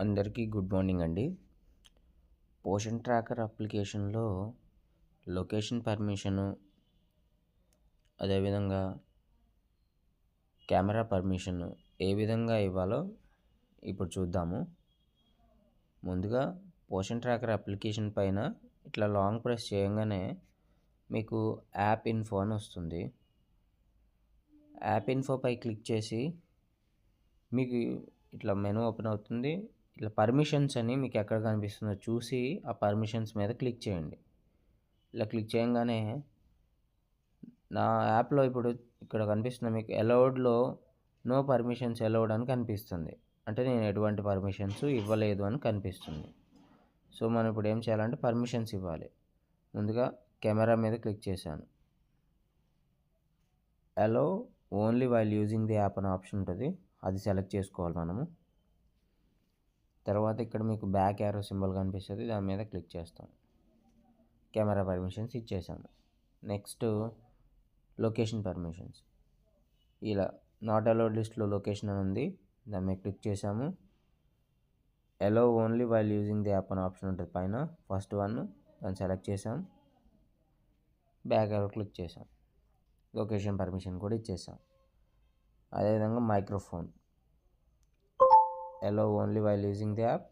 అందరికీ good morning అండి. Poshan tracker అప్లికేషన్లో లొకేషన్ పర్మిషను అదేవిధంగా కెమెరా పర్మిషన్ ఏ విధంగా ఇవ్వాలో ఇప్పుడు చూద్దాము. ముందుగా పోషన్ ట్రాకర్ అప్లికేషన్ పైన ఇట్లా లాంగ్ ప్రెస్ చేయగానే మీకు యాప్ ఇన్ఫో అని వస్తుంది. యాప్ ఇన్ఫోపై క్లిక్ చేసి మీకు ఇట్లా మెనూ ఓపెన్ అవుతుంది. ఇట్లా పర్మిషన్స్ అని మీకు ఎక్కడ కనిపిస్తుందో చూసి ఆ పర్మిషన్స్ మీద క్లిక్ చేయండి. ఇలా క్లిక్ చేయగానే నా యాప్లో ఇప్పుడు ఇక్కడ కనిపిస్తుంది మీకు అలౌడ్లో నో పర్మిషన్స్ అలౌడ్ అని కనిపిస్తుంది. అంటే నేను ఎటువంటి పర్మిషన్స్ ఇవ్వలేదు అని కనిపిస్తుంది. సో మనం ఇప్పుడు ఏం చేయాలంటే పర్మిషన్స్ ఇవ్వాలి. ముందుగా కెమెరా మీద క్లిక్ చేశాను. Allow only while using the app అనే ఆప్షన్ ఉంటుంది. అది సెలెక్ట్ చేసుకోవాలి మనము. తర్వాత ఇక్కడ మీకు బ్యాక్ యారో సింబల్ కనిపిస్తుంది. దాని మీద క్లిక్ చేస్తాం. కెమెరా పర్మిషన్స్ ఇచ్చేసాము నెక్స్ట్ లొకేషన్ పర్మిషన్స్. ఇలా నాట్ అలౌడ్ లిస్ట్లో లొకేషన్ అని ఉంది. దాని మీద క్లిక్ చేసాము. Allow only while using the app అని ఆప్షన్ ఉంటుంది పైన. First one. దాన్ని సెలెక్ట్ చేసాం. బ్యాక్ యారో క్లిక్ చేసాం. లొకేషన్ పర్మిషన్ కూడా ఇచ్చేసాం. అదేవిధంగా microphone. Allow only while using the app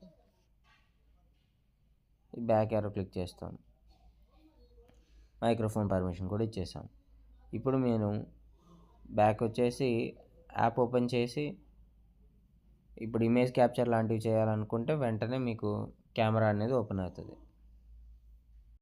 back arrow click చేస్తాం. మైక్రోఫోన్ పర్మిషన్ కూడా ఇచ్చేసాం. ఇప్పుడు నేను బ్యాక్ వచ్చేసి యాప్ ఓపెన్ చేసి ఇప్పుడు ఇమేజ్ క్యాప్చర్ లాంటివి చేయాలనుకుంటే వెంటనే మీకు కెమెరా అనేది ఓపెన్ అవుతుంది.